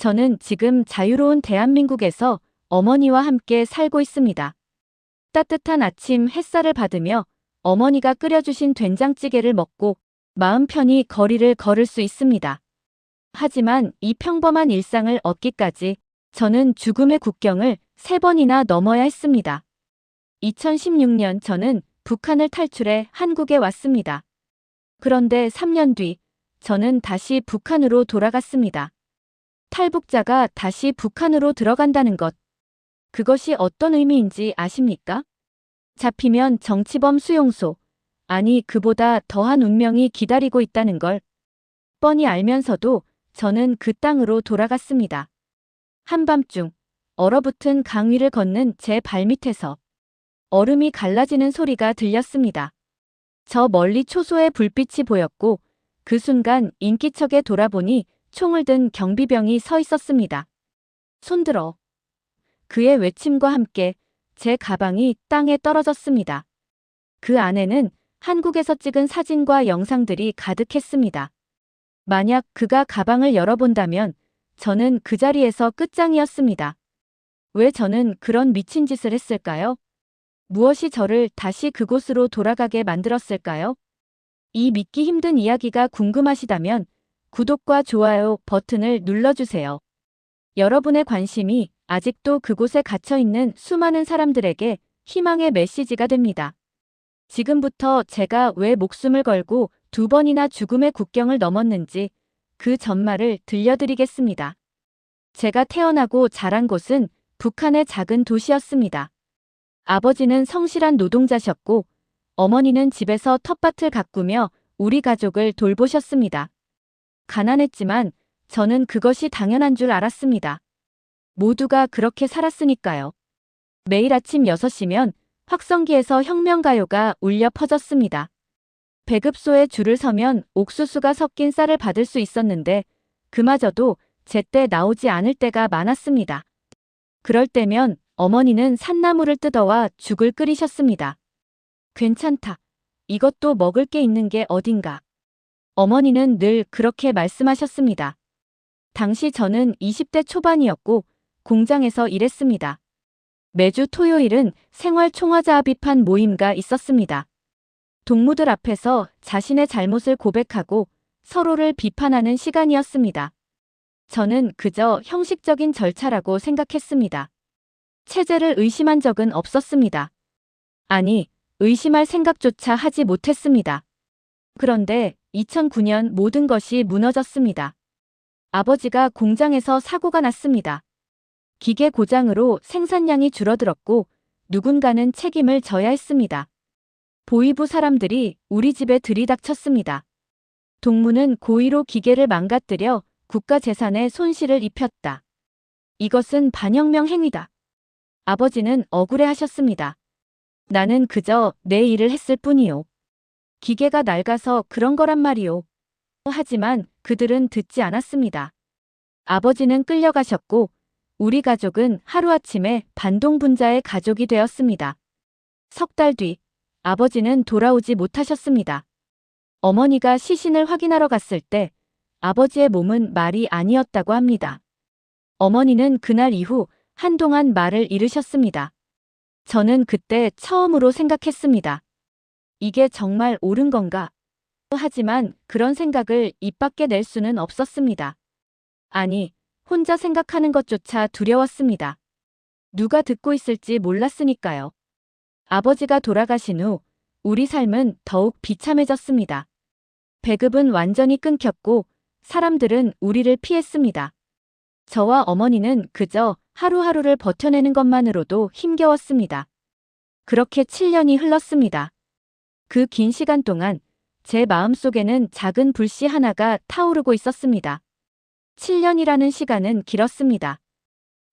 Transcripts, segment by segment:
저는 지금 자유로운 대한민국에서 어머니와 함께 살고 있습니다. 따뜻한 아침 햇살을 받으며 어머니가 끓여주신 된장찌개를 먹고 마음 편히 거리를 걸을 수 있습니다. 하지만 이 평범한 일상을 얻기까지 저는 죽음의 국경을 세 번이나 넘어야 했습니다. 2016년 저는 북한을 탈출해 한국에 왔습니다. 그런데 3년 뒤 저는 다시 북한으로 돌아갔습니다. 탈북자가 다시 북한으로 들어간다는 것. 그것이 어떤 의미인지 아십니까? 잡히면 정치범 수용소, 아니 그보다 더한 운명이 기다리고 있다는 걸 뻔히 알면서도 저는 그 땅으로 돌아갔습니다. 한밤중 얼어붙은 강 위를 걷는 제 발밑에서 얼음이 갈라지는 소리가 들렸습니다. 저 멀리 초소의 불빛이 보였고 그 순간 인기척에 돌아보니 총을 든 경비병이 서 있었습니다. 손들어. 그의 외침과 함께 제 가방이 땅에 떨어졌습니다. 그 안에는 한국에서 찍은 사진과 영상들이 가득했습니다. 만약 그가 가방을 열어본다면 저는 그 자리에서 끝장이었습니다. 왜 저는 그런 미친 짓을 했을까요? 무엇이 저를 다시 그곳으로 돌아가게 만들었을까요? 이 믿기 힘든 이야기가 궁금하시다면 구독과 좋아요 버튼을 눌러주세요. 여러분의 관심이 아직도 그곳에 갇혀 있는 수많은 사람들에게 희망의 메시지가 됩니다. 지금부터 제가 왜 목숨을 걸고 두 번이나 죽음의 국경을 넘었는지 그 전말을 들려드리겠습니다. 제가 태어나고 자란 곳은 북한의 작은 도시였습니다. 아버지는 성실한 노동자셨고 어머니는 집에서 텃밭을 가꾸며 우리 가족을 돌보셨습니다. 가난했지만 저는 그것이 당연한 줄 알았습니다. 모두가 그렇게 살았으니까요. 매일 아침 6시면 확성기에서 혁명가요가 울려 퍼졌습니다. 배급소에 줄을 서면 옥수수가 섞인 쌀을 받을 수 있었는데 그마저도 제때 나오지 않을 때가 많았습니다. 그럴 때면 어머니는 산나물을 뜯어와 죽을 끓이셨습니다. 괜찮다. 이것도 먹을 게 있는 게 어딘가. 어머니는 늘 그렇게 말씀하셨습니다. 당시 저는 20대 초반이었고 공장에서 일했습니다. 매주 토요일은 생활총화자합의판 모임가 있었습니다. 동무들 앞에서 자신의 잘못을 고백하고 서로를 비판하는 시간이었습니다. 저는 그저 형식적인 절차라고 생각했습니다. 체제를 의심한 적은 없었습니다. 아니, 의심할 생각조차 하지 못했습니다. 그런데 2009년 모든 것이 무너졌습니다. 아버지가 공장에서 사고가 났습니다. 기계 고장으로 생산량이 줄어들었고 누군가는 책임을 져야 했습니다. 보이부 사람들이 우리 집에 들이닥쳤습니다. 동무는 고의로 기계를 망가뜨려 국가 재산에 손실을 입혔다. 이것은 반혁명 행위다. 아버지는 억울해 하셨습니다. 나는 그저 내 일을 했을 뿐이요. 기계가 낡아서 그런 거란 말이요. 하지만 그들은 듣지 않았습니다. 아버지는 끌려가셨고 우리 가족은 하루아침에 반동분자의 가족이 되었습니다. 석 달 뒤 아버지는 돌아오지 못하셨습니다. 어머니가 시신을 확인하러 갔을 때 아버지의 몸은 말이 아니었다고 합니다. 어머니는 그날 이후 한동안 말을 잃으셨습니다. 저는 그때 처음으로 생각했습니다. 이게 정말 옳은 건가? 하지만 그런 생각을 입 밖에 낼 수는 없었습니다. 아니, 혼자 생각하는 것조차 두려웠습니다. 누가 듣고 있을지 몰랐으니까요. 아버지가 돌아가신 후 우리 삶은 더욱 비참해졌습니다. 배급은 완전히 끊겼고 사람들은 우리를 피했습니다. 저와 어머니는 그저 하루하루를 버텨내는 것만으로도 힘겨웠습니다. 그렇게 7년이 흘렀습니다. 그 긴 시간 동안 제 마음속에는 작은 불씨 하나가 타오르고 있었습니다. 7년이라는 시간은 길었습니다.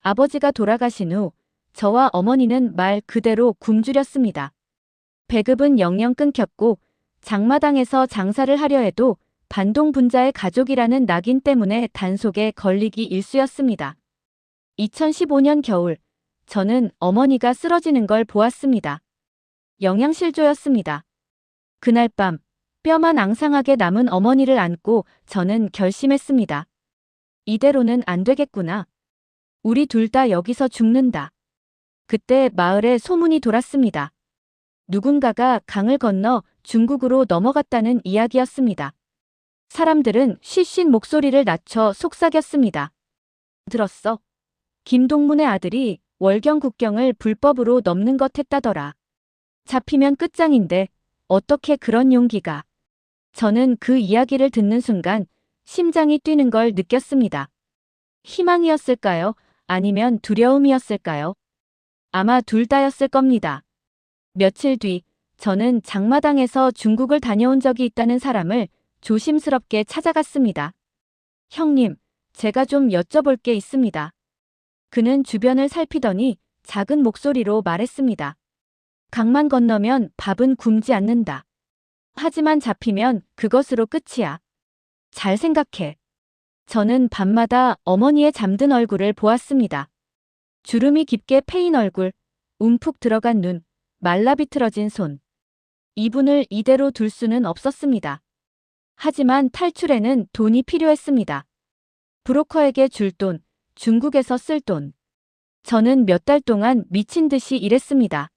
아버지가 돌아가신 후 저와 어머니는 말 그대로 굶주렸습니다. 배급은 영영 끊겼고 장마당에서 장사를 하려 해도 반동 분자의 가족이라는 낙인 때문에 단속에 걸리기 일쑤였습니다. 2015년 겨울 저는 어머니가 쓰러지는 걸 보았습니다. 영양실조였습니다. 그날 밤 뼈만 앙상하게 남은 어머니를 안고 저는 결심했습니다. 이대로는 안 되겠구나. 우리 둘 다 여기서 죽는다. 그때 마을에 소문이 돌았습니다. 누군가가 강을 건너 중국으로 넘어갔다는 이야기였습니다. 사람들은 쉬쉰 목소리를 낮춰 속삭였습니다. 들었어? 김동문의 아들이 월경 국경을 불법으로 넘는 것 했다더라. 잡히면 끝장인데 어떻게 그런 용기가. 저는 그 이야기를 듣는 순간 심장이 뛰는 걸 느꼈습니다. 희망이었을까요? 아니면 두려움이었을까요? 아마 둘 다였을 겁니다. 며칠 뒤 저는 장마당에서 중국을 다녀온 적이 있다는 사람을 조심스럽게 찾아갔습니다. 형님, 제가 좀 여쭤볼 게 있습니다. 그는 주변을 살피더니 작은 목소리로 말했습니다. 강만 건너면 밥은 굶지 않는다. 하지만 잡히면 그것으로 끝이야. 잘 생각해. 저는 밤마다 어머니의 잠든 얼굴을 보았습니다. 주름이 깊게 패인 얼굴, 움푹 들어간 눈, 말라비틀어진 손. 이분을 이대로 둘 수는 없었습니다. 하지만 탈출에는 돈이 필요했습니다. 브로커에게 줄 돈, 중국에서 쓸 돈. 저는 몇 달 동안 미친 듯이 일했습니다.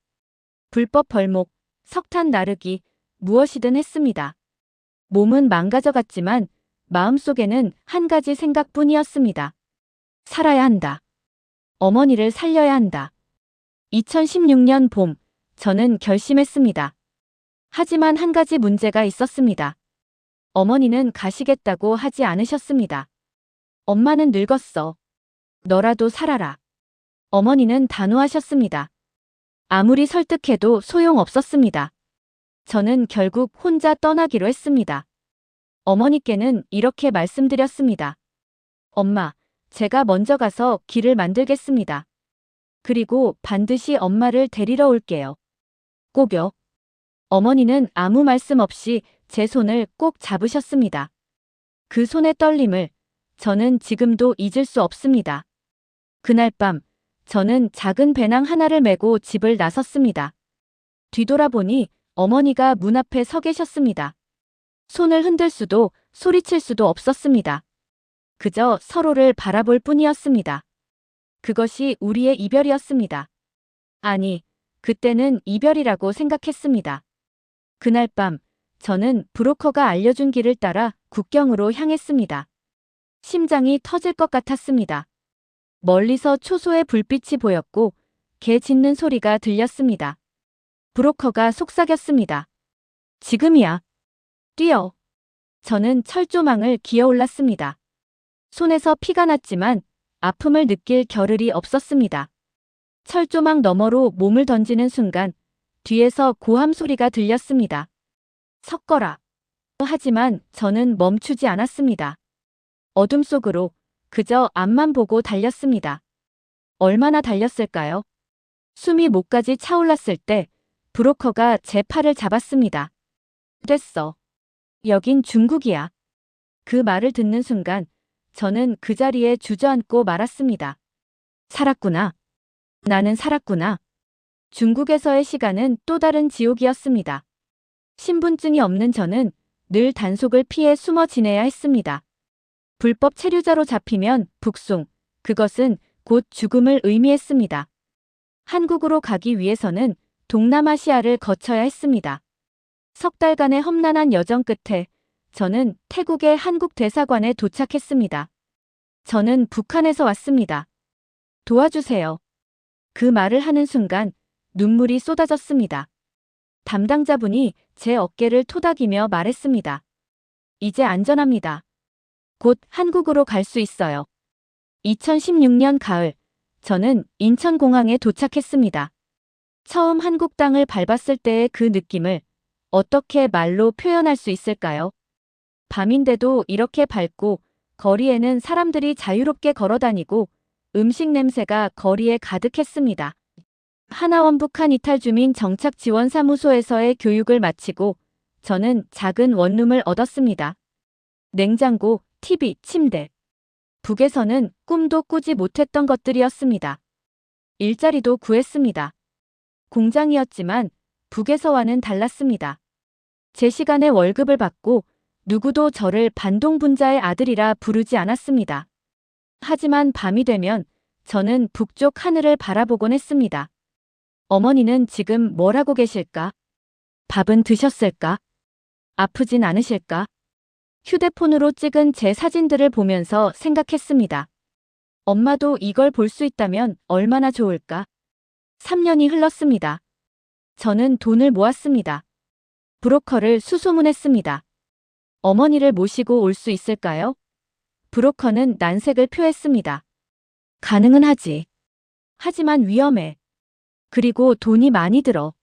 불법 벌목, 석탄 나르기, 무엇이든 했습니다. 몸은 망가져갔지만 마음속에는 한 가지 생각뿐이었습니다. 살아야 한다. 어머니를 살려야 한다. 2016년 봄, 저는 결심했습니다. 하지만 한 가지 문제가 있었습니다. 어머니는 가시겠다고 하지 않으셨습니다. 엄마는 늙었어. 너라도 살아라. 어머니는 단호하셨습니다. 아무리 설득해도 소용없었습니다. 저는 결국 혼자 떠나기로 했습니다. 어머니께는 이렇게 말씀드렸습니다. 엄마, 제가 먼저 가서 길을 만들겠습니다. 그리고 반드시 엄마를 데리러 올게요. 꼭요. 어머니는 아무 말씀 없이 제 손을 꼭 잡으셨습니다. 그 손의 떨림을 저는 지금도 잊을 수 없습니다. 그날 밤, 저는 작은 배낭 하나를 메고 집을 나섰습니다. 뒤돌아보니 어머니가 문 앞에 서 계셨습니다. 손을 흔들 수도 소리칠 수도 없었습니다. 그저 서로를 바라볼 뿐이었습니다. 그것이 우리의 이별이었습니다. 아니, 그때는 이별이라고 생각했습니다. 그날 밤, 저는 브로커가 알려준 길을 따라 국경으로 향했습니다. 심장이 터질 것 같았습니다. 멀리서 초소의 불빛이 보였고 개 짖는 소리가 들렸습니다. 브로커가 속삭였습니다. 지금이야. 뛰어. 저는 철조망을 기어 올랐습니다. 손에서 피가 났지만 아픔을 느낄 겨를이 없었습니다. 철조망 너머로 몸을 던지는 순간 뒤에서 고함 소리가 들렸습니다. 섞어라. 하지만 저는 멈추지 않았습니다. 어둠 속으로 그저 앞만 보고 달렸습니다. 얼마나 달렸을까요? 숨이 목까지 차올랐을 때 브로커가 제 팔을 잡았습니다. 됐어. 여긴 중국이야. 그 말을 듣는 순간 저는 그 자리에 주저앉고 말았습니다. 살았구나. 나는 살았구나. 중국에서의 시간은 또 다른 지옥이었습니다. 신분증이 없는 저는 늘 단속을 피해 숨어 지내야 했습니다. 불법 체류자로 잡히면 북송, 그것은 곧 죽음을 의미했습니다. 한국으로 가기 위해서는 동남아시아를 거쳐야 했습니다. 석 달간의 험난한 여정 끝에 저는 태국의 한국 대사관에 도착했습니다. 저는 북한에서 왔습니다. 도와주세요. 그 말을 하는 순간 눈물이 쏟아졌습니다. 담당자분이 제 어깨를 토닥이며 말했습니다. 이제 안전합니다. 곧 한국으로 갈 수 있어요. 2016년 가을, 저는 인천공항에 도착했습니다. 처음 한국 땅을 밟았을 때의 그 느낌을 어떻게 말로 표현할 수 있을까요? 밤인데도 이렇게 밝고 거리에는 사람들이 자유롭게 걸어다니고 음식 냄새가 거리에 가득했습니다. 하나원 북한 이탈 주민 정착 지원 사무소에서의 교육을 마치고 저는 작은 원룸을 얻었습니다. 냉장고, TV, 침대. 북에서는 꿈도 꾸지 못했던 것들이었습니다. 일자리도 구했습니다. 공장이었지만 북에서와는 달랐습니다. 제 시간에 월급을 받고 누구도 저를 반동분자의 아들이라 부르지 않았습니다. 하지만 밤이 되면 저는 북쪽 하늘을 바라보곤 했습니다. 어머니는 지금 뭘 하고 계실까? 밥은 드셨을까? 아프진 않으실까? 휴대폰으로 찍은 제 사진들을 보면서 생각했습니다. 엄마도 이걸 볼 수 있다면 얼마나 좋을까? 3년이 흘렀습니다. 저는 돈을 모았습니다. 브로커를 수소문했습니다. 어머니를 모시고 올 수 있을까요? 브로커는 난색을 표했습니다. 가능은 하지. 하지만 위험해. 그리고 돈이 많이 들어.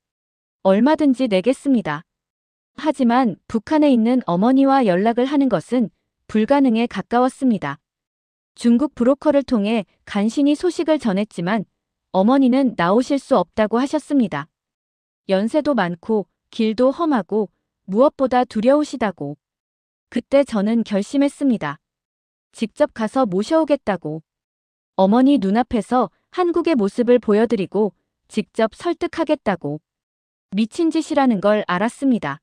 얼마든지 내겠습니다. 하지만 북한에 있는 어머니와 연락을 하는 것은 불가능에 가까웠습니다. 중국 브로커를 통해 간신히 소식을 전했지만 어머니는 나오실 수 없다고 하셨습니다. 연세도 많고 길도 험하고 무엇보다 두려우시다고. 그때 저는 결심했습니다. 직접 가서 모셔오겠다고. 어머니 눈앞에서 한국의 모습을 보여드리고 직접 설득하겠다고. 미친 짓이라는 걸 알았습니다.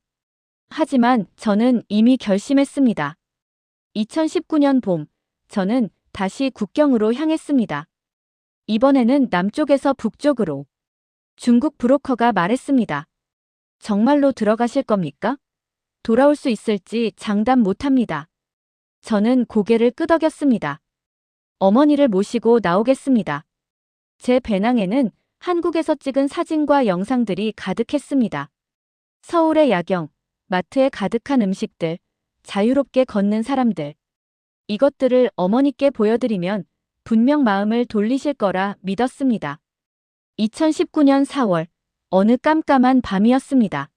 하지만 저는 이미 결심했습니다. 2019년 봄, 저는 다시 국경으로 향했습니다. 이번에는 남쪽에서 북쪽으로. 중국 브로커가 말했습니다. 정말로 들어가실 겁니까? 돌아올 수 있을지 장담 못합니다. 저는 고개를 끄덕였습니다. 어머니를 모시고 나오겠습니다. 제 배낭에는 한국에서 찍은 사진과 영상들이 가득했습니다. 서울의 야경, 마트에 가득한 음식들, 자유롭게 걷는 사람들. 이것들을 어머니께 보여드리면 분명 마음을 돌리실 거라 믿었습니다. 2019년 4월, 어느 깜깜한 밤이었습니다.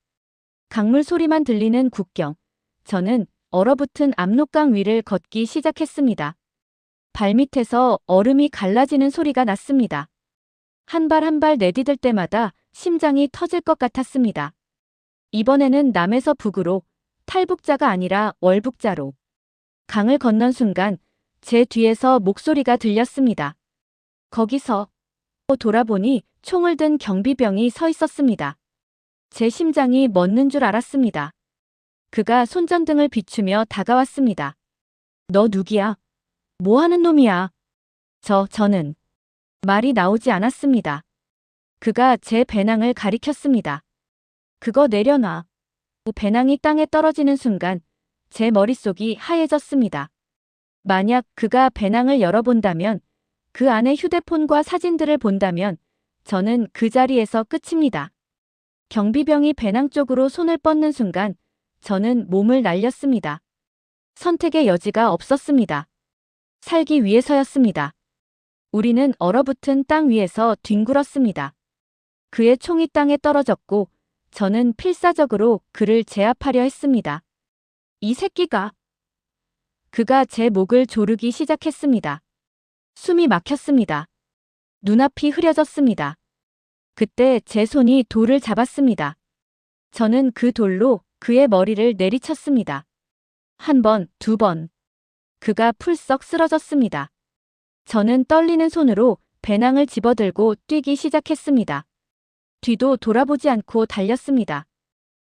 강물 소리만 들리는 국경. 저는 얼어붙은 압록강 위를 걷기 시작했습니다. 발밑에서 얼음이 갈라지는 소리가 났습니다. 한 발 한 발 내디딜 때마다 심장이 터질 것 같았습니다. 이번에는 남에서 북으로, 탈북자가 아니라 월북자로. 강을 건넌 순간 제 뒤에서 목소리가 들렸습니다. 거기서 돌아보니 총을 든 경비병이 서 있었습니다. 제 심장이 멎는 줄 알았습니다. 그가 손전등을 비추며 다가왔습니다. 너 누구야? 뭐 하는 놈이야? 저, 저는. 말이 나오지 않았습니다. 그가 제 배낭을 가리켰습니다. 그거 내려놔. 배낭이 땅에 떨어지는 순간 제 머릿속이 하얘졌습니다. 만약 그가 배낭을 열어본다면 그 안에 휴대폰과 사진들을 본다면 저는 그 자리에서 끝입니다. 경비병이 배낭 쪽으로 손을 뻗는 순간 저는 몸을 날렸습니다. 선택의 여지가 없었습니다. 살기 위해서였습니다. 우리는 얼어붙은 땅 위에서 뒹굴었습니다. 그의 총이 땅에 떨어졌고 저는 필사적으로 그를 제압하려 했습니다. 이 새끼가 그가 제 목을 조르기 시작했습니다. 숨이 막혔습니다. 눈앞이 흐려졌습니다. 그때 제 손이 돌을 잡았습니다. 저는 그 돌로 그의 머리를 내리쳤습니다. 한 번, 두 번. 그가 풀썩 쓰러졌습니다. 저는 떨리는 손으로 배낭을 집어들고 뛰기 시작했습니다. 뒤도 돌아보지 않고 달렸습니다.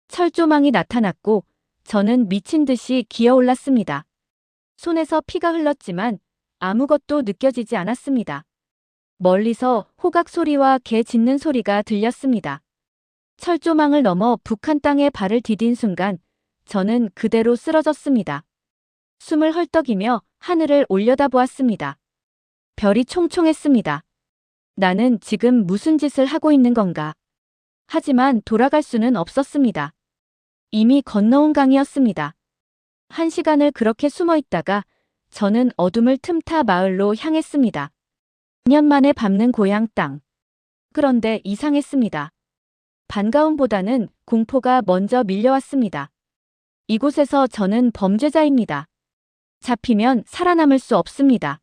철조망이 나타났고 저는 미친 듯이 기어올랐습니다. 손에서 피가 흘렀지만 아무것도 느껴지지 않았습니다. 멀리서 호각 소리와 개 짖는 소리가 들렸습니다. 철조망을 넘어 북한 땅에 발을 디딘 순간 저는 그대로 쓰러졌습니다. 숨을 헐떡이며 하늘을 올려다보았습니다. 별이 총총했습니다. 나는 지금 무슨 짓을 하고 있는 건가? 하지만 돌아갈 수는 없었습니다. 이미 건너온 강이었습니다. 한 시간을 그렇게 숨어 있다가 저는 어둠을 틈타 마을로 향했습니다. 2년 만에 밟는 고향 땅. 그런데 이상했습니다. 반가움보다는 공포가 먼저 밀려왔습니다. 이곳에서 저는 범죄자입니다. 잡히면 살아남을 수 없습니다.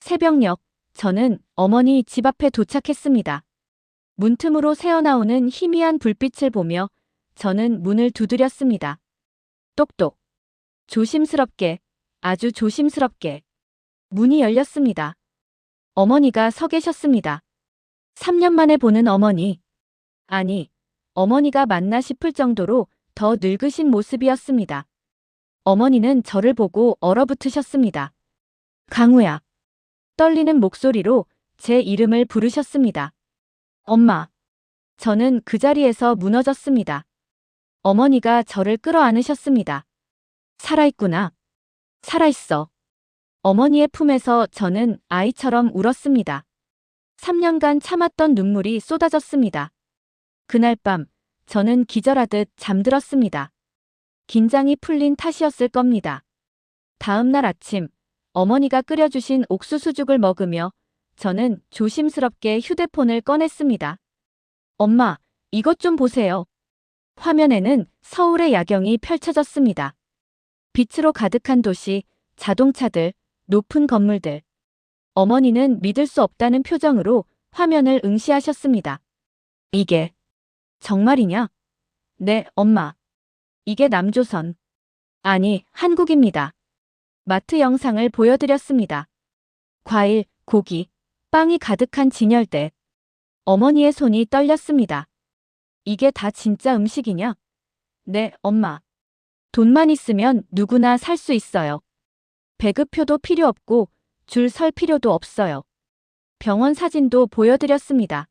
새벽녘, 저는 어머니 집 앞에 도착했습니다. 문틈으로 새어나오는 희미한 불빛을 보며 저는 문을 두드렸습니다. 똑똑. 조심스럽게, 아주 조심스럽게. 문이 열렸습니다. 어머니가 서 계셨습니다. 3년 만에 보는 어머니. 아니, 어머니가 맞나 싶을 정도로 더 늙으신 모습이었습니다. 어머니는 저를 보고 얼어붙으셨습니다. 강우야. 떨리는 목소리로 제 이름을 부르셨습니다. 엄마. 저는 그 자리에서 무너졌습니다. 어머니가 저를 끌어안으셨습니다. 살아있구나. 살아있어. 어머니의 품에서 저는 아이처럼 울었습니다. 3년간 참았던 눈물이 쏟아졌습니다. 그날 밤, 저는 기절하듯 잠들었습니다. 긴장이 풀린 탓이었을 겁니다. 다음 날 아침, 어머니가 끓여주신 옥수수죽을 먹으며 저는 조심스럽게 휴대폰을 꺼냈습니다. 엄마, 이것 좀 보세요. 화면에는 서울의 야경이 펼쳐졌습니다. 빛으로 가득한 도시, 자동차들, 높은 건물들. 어머니는 믿을 수 없다는 표정으로 화면을 응시하셨습니다. 이게 정말이냐? 네, 엄마. 이게 남조선. 아니, 한국입니다. 마트 영상을 보여드렸습니다. 과일, 고기, 빵이 가득한 진열대. 어머니의 손이 떨렸습니다. 이게 다 진짜 음식이냐? 네, 엄마. 돈만 있으면 누구나 살 수 있어요. 배급표도 필요 없고 줄 설 필요도 없어요. 병원 사진도 보여드렸습니다.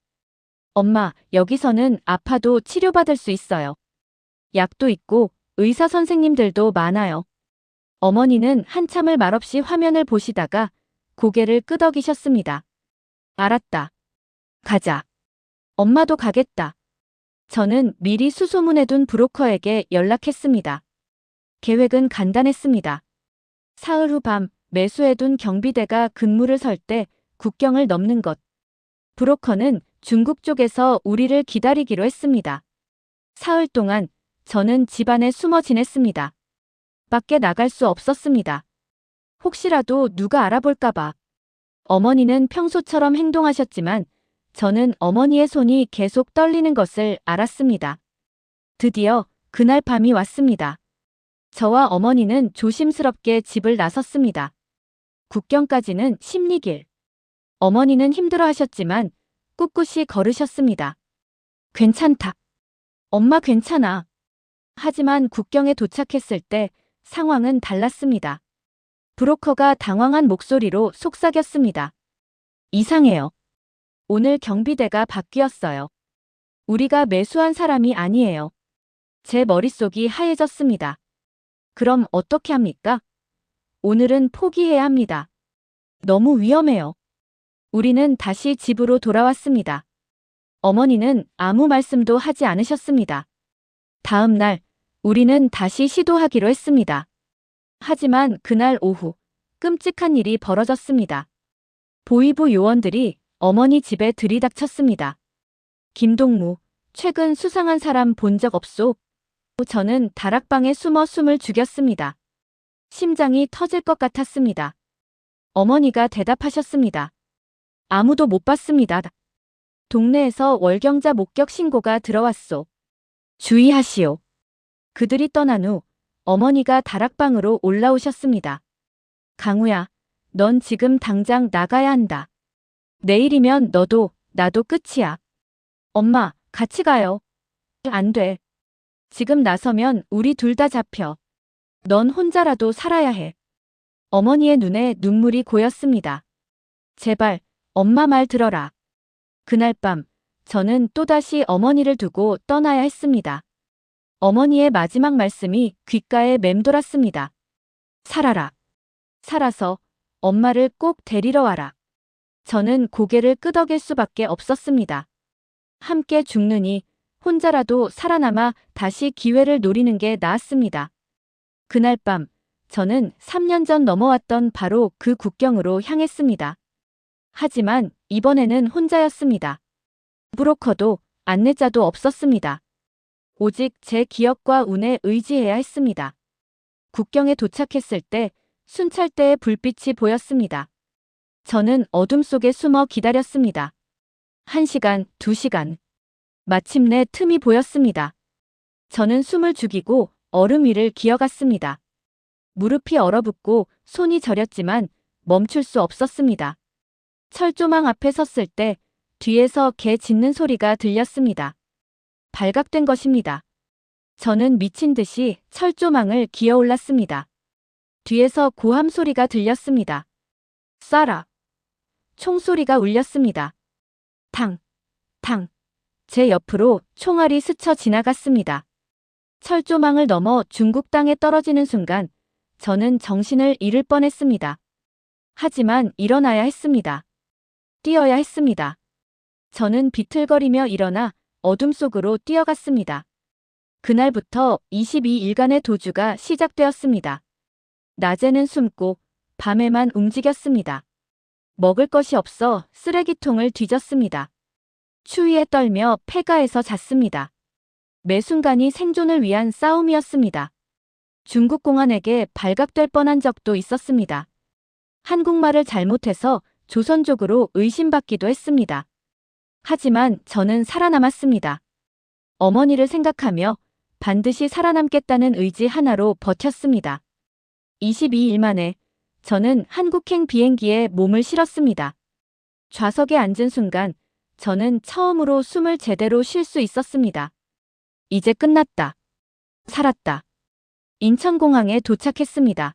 엄마, 여기서는 아파도 치료받을 수 있어요. 약도 있고 의사 선생님들도 많아요. 어머니는 한참을 말없이 화면을 보시다가 고개를 끄덕이셨습니다. 알았다. 가자. 엄마도 가겠다. 저는 미리 수소문해 둔 브로커에게 연락했습니다. 계획은 간단했습니다. 사흘 후 밤 매수해 둔 경비대가 근무를 설 때 국경을 넘는 것. 브로커는 중국 쪽에서 우리를 기다리기로 했습니다. 사흘 동안 저는 집안에 숨어 지냈습니다. 밖에 나갈 수 없었습니다. 혹시라도 누가 알아볼까봐. 어머니는 평소처럼 행동하셨지만 저는 어머니의 손이 계속 떨리는 것을 알았습니다. 드디어 그날 밤이 왔습니다. 저와 어머니는 조심스럽게 집을 나섰습니다. 국경까지는 16일. 어머니는 힘들어 하셨지만 꿋꿋이 걸으셨습니다. 괜찮다. 엄마 괜찮아. 하지만 국경에 도착했을 때 상황은 달랐습니다. 브로커가 당황한 목소리로 속삭였습니다. 이상해요. 오늘 경비대가 바뀌었어요. 우리가 매수한 사람이 아니에요. 제 머릿속이 하얘졌습니다. 그럼 어떻게 합니까? 오늘은 포기해야 합니다. 너무 위험해요. 우리는 다시 집으로 돌아왔습니다. 어머니는 아무 말씀도 하지 않으셨습니다. 다음 날, 우리는 다시 시도하기로 했습니다. 하지만 그날 오후, 끔찍한 일이 벌어졌습니다. 보이부 요원들이 어머니 집에 들이닥쳤습니다. 김동무, 최근 수상한 사람 본 적 없소? 저는 다락방에 숨어 숨을 죽였습니다. 심장이 터질 것 같았습니다. 어머니가 대답하셨습니다. 아무도 못 봤습니다. 동네에서 월경자 목격 신고가 들어왔소. 주의하시오. 그들이 떠난 후 어머니가 다락방으로 올라오셨습니다. 강우야, 넌 지금 당장 나가야 한다. 내일이면 너도 나도 끝이야. 엄마, 같이 가요. 안 돼. 지금 나서면 우리 둘 다 잡혀. 넌 혼자라도 살아야 해. 어머니의 눈에 눈물이 고였습니다. 제발, 엄마 말 들어라. 그날 밤, 저는 또다시 어머니를 두고 떠나야 했습니다. 어머니의 마지막 말씀이 귓가에 맴돌았습니다. 살아라. 살아서 엄마를 꼭 데리러 와라. 저는 고개를 끄덕일 수밖에 없었습니다. 함께 죽느니 혼자라도 살아남아 다시 기회를 노리는 게 나았습니다. 그날 밤, 저는 3년 전 넘어왔던 바로 그 국경으로 향했습니다. 하지만 이번에는 혼자였습니다. 브로커도 안내자도 없었습니다. 오직 제 기억과 운에 의지해야 했습니다. 국경에 도착했을 때 순찰대의 불빛이 보였습니다. 저는 어둠 속에 숨어 기다렸습니다. 1시간, 2시간. 마침내 틈이 보였습니다. 저는 숨을 죽이고 얼음 위를 기어갔습니다. 무릎이 얼어붙고 손이 저렸지만 멈출 수 없었습니다. 철조망 앞에 섰을 때 뒤에서 개 짖는 소리가 들렸습니다. 발각된 것입니다. 저는 미친 듯이 철조망을 기어 올랐습니다. 뒤에서 고함 소리가 들렸습니다. 쏴라. 총소리가 울렸습니다. 탕, 탕. 제 옆으로 총알이 스쳐 지나갔습니다. 철조망을 넘어 중국 땅에 떨어지는 순간 저는 정신을 잃을 뻔했습니다. 하지만 일어나야 했습니다. 뛰어야 했습니다. 저는 비틀거리며 일어나 어둠 속으로 뛰어갔습니다. 그날부터 22일간의 도주가 시작되었습니다. 낮에는 숨고 밤에만 움직였습니다. 먹을 것이 없어 쓰레기통을 뒤졌습니다. 추위에 떨며 폐가에서 잤습니다. 매 순간이 생존을 위한 싸움이었습니다. 중국 공안에게 발각될 뻔한 적도 있었습니다. 한국말을 잘못해서 조선족으로 의심받기도 했습니다. 하지만 저는 살아남았습니다. 어머니를 생각하며 반드시 살아남겠다는 의지 하나로 버텼습니다. 22일 만에 저는 한국행 비행기에 몸을 실었습니다. 좌석에 앉은 순간 저는 처음으로 숨을 제대로 쉴 수 있었습니다. 이제 끝났다. 살았다. 인천공항에 도착했습니다.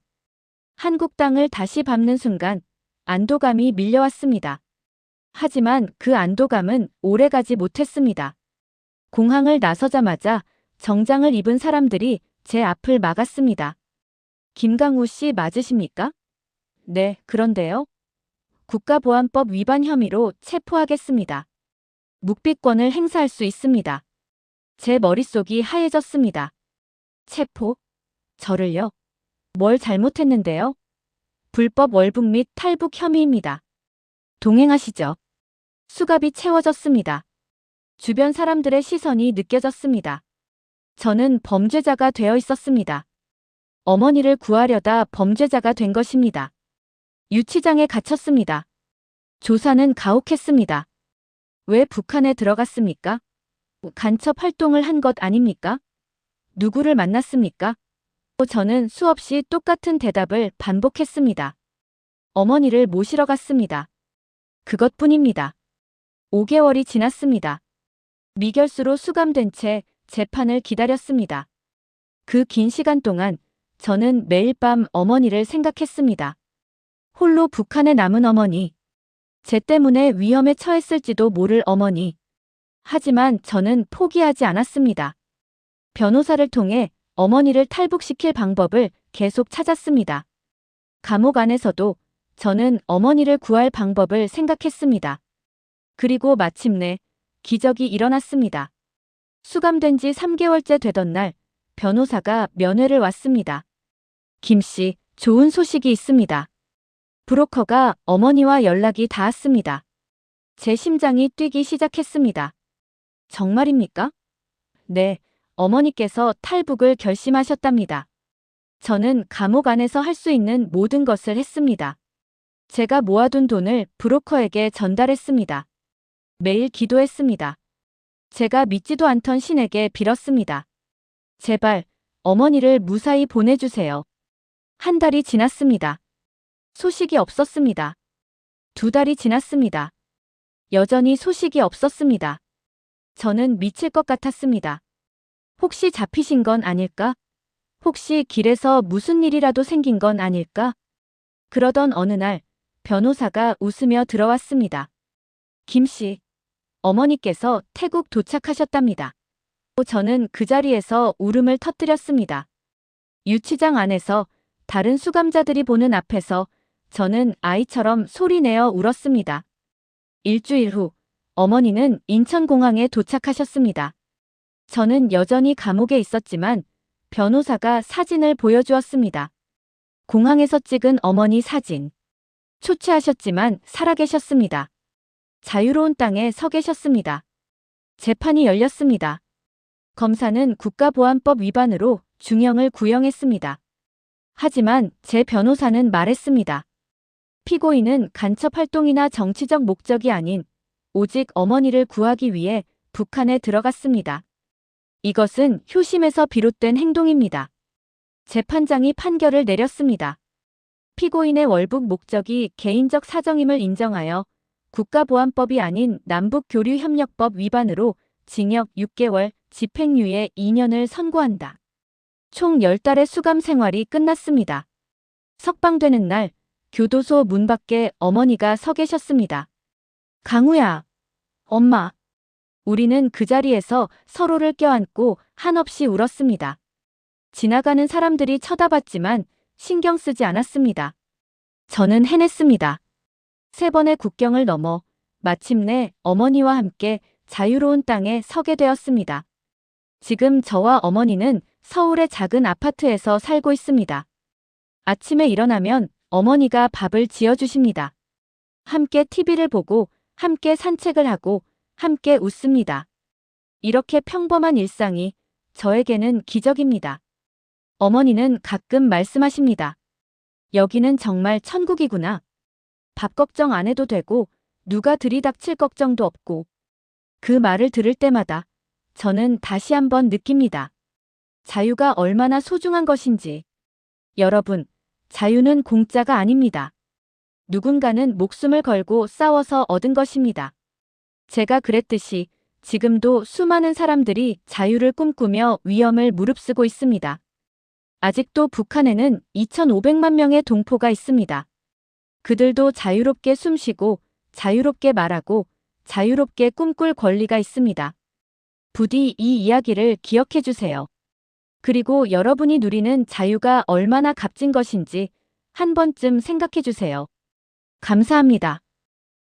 한국 땅을 다시 밟는 순간 안도감이 밀려왔습니다. 하지만 그 안도감은 오래가지 못했습니다. 공항을 나서자마자 정장을 입은 사람들이 제 앞을 막았습니다. 김강우 씨 맞으십니까? 네, 그런데요. 국가보안법 위반 혐의로 체포하겠습니다. 묵비권을 행사할 수 있습니다. 제 머릿속이 하얘졌습니다. 체포? 저를요? 뭘 잘못했는데요? 불법 월북 및 탈북 혐의입니다. 동행하시죠. 수갑이 채워졌습니다. 주변 사람들의 시선이 느껴졌습니다. 저는 범죄자가 되어 있었습니다. 어머니를 구하려다 범죄자가 된 것입니다. 유치장에 갇혔습니다. 조사는 가혹했습니다. 왜 북한에 들어갔습니까? 간첩 활동을 한 것 아닙니까? 누구를 만났습니까? 저는 수없이 똑같은 대답을 반복했습니다. 어머니를 모시러 갔습니다. 그것뿐입니다. 5개월이 지났습니다. 미결수로 수감된 채 재판을 기다렸습니다. 그 긴 시간 동안 저는 매일 밤 어머니를 생각했습니다. 홀로 북한에 남은 어머니. 제 때문에 위험에 처했을지도 모를 어머니. 하지만 저는 포기하지 않았습니다. 변호사를 통해 어머니를 탈북시킬 방법을 계속 찾았습니다. 감옥 안에서도 저는 어머니를 구할 방법을 생각했습니다. 그리고 마침내 기적이 일어났습니다. 수감된 지 3개월째 되던 날 변호사가 면회를 왔습니다. 김 씨, 좋은 소식이 있습니다. 브로커가 어머니와 연락이 닿았습니다. 제 심장이 뛰기 시작했습니다. 정말입니까? 네, 어머니께서 탈북을 결심하셨답니다. 저는 감옥 안에서 할 수 있는 모든 것을 했습니다. 제가 모아둔 돈을 브로커에게 전달했습니다. 매일 기도했습니다. 제가 믿지도 않던 신에게 빌었습니다. 제발 어머니를 무사히 보내주세요. 한 달이 지났습니다. 소식이 없었습니다. 두 달이 지났습니다. 여전히 소식이 없었습니다. 저는 미칠 것 같았습니다. 혹시 잡히신 건 아닐까? 혹시 길에서 무슨 일이라도 생긴 건 아닐까? 그러던 어느 날 변호사가 웃으며 들어왔습니다. 김 씨, 어머니께서 태국 도착하셨답니다. 저는 그 자리에서 울음을 터뜨렸습니다. 유치장 안에서 다른 수감자들이 보는 앞에서 저는 아이처럼 소리내어 울었습니다. 일주일 후 어머니는 인천공항에 도착하셨습니다. 저는 여전히 감옥에 있었지만 변호사가 사진을 보여주었습니다. 공항에서 찍은 어머니 사진. 초췌하셨지만 살아계셨습니다. 자유로운 땅에 서 계셨습니다. 재판이 열렸습니다. 검사는 국가보안법 위반으로 중형을 구형했습니다. 하지만 제 변호사는 말했습니다. 피고인은 간첩 활동이나 정치적 목적이 아닌 오직 어머니를 구하기 위해 북한에 들어갔습니다. 이것은 효심에서 비롯된 행동입니다. 재판장이 판결을 내렸습니다. 피고인의 월북 목적이 개인적 사정임을 인정하여 국가보안법이 아닌 남북교류협력법 위반으로 징역 6개월, 집행유예 2년을 선고한다. 총 10달의 수감 생활이 끝났습니다. 석방되는 날 교도소 문 밖에 어머니가 서 계셨습니다. 강우야, 엄마. 우리는 그 자리에서 서로를 껴안고 한없이 울었습니다. 지나가는 사람들이 쳐다봤지만 신경 쓰지 않았습니다. 저는 해냈습니다. 세 번의 국경을 넘어 마침내 어머니와 함께 자유로운 땅에 서게 되었습니다. 지금 저와 어머니는 서울의 작은 아파트에서 살고 있습니다. 아침에 일어나면 어머니가 밥을 지어주십니다. 함께 TV를 보고 함께 산책을 하고 함께 웃습니다. 이렇게 평범한 일상이 저에게는 기적입니다. 어머니는 가끔 말씀하십니다. 여기는 정말 천국이구나. 밥 걱정 안 해도 되고 누가 들이닥칠 걱정도 없고 그 말을 들을 때마다 저는 다시 한번 느낍니다. 자유가 얼마나 소중한 것인지. 여러분, 자유는 공짜가 아닙니다. 누군가는 목숨을 걸고 싸워서 얻은 것입니다. 제가 그랬듯이 지금도 수많은 사람들이 자유를 꿈꾸며 위험을 무릅쓰고 있습니다. 아직도 북한에는 2,500만 명의 동포가 있습니다. 그들도 자유롭게 숨쉬고 자유롭게 말하고 자유롭게 꿈꿀 권리가 있습니다. 부디 이 이야기를 기억해 주세요. 그리고 여러분이 누리는 자유가 얼마나 값진 것인지 한 번쯤 생각해 주세요. 감사합니다.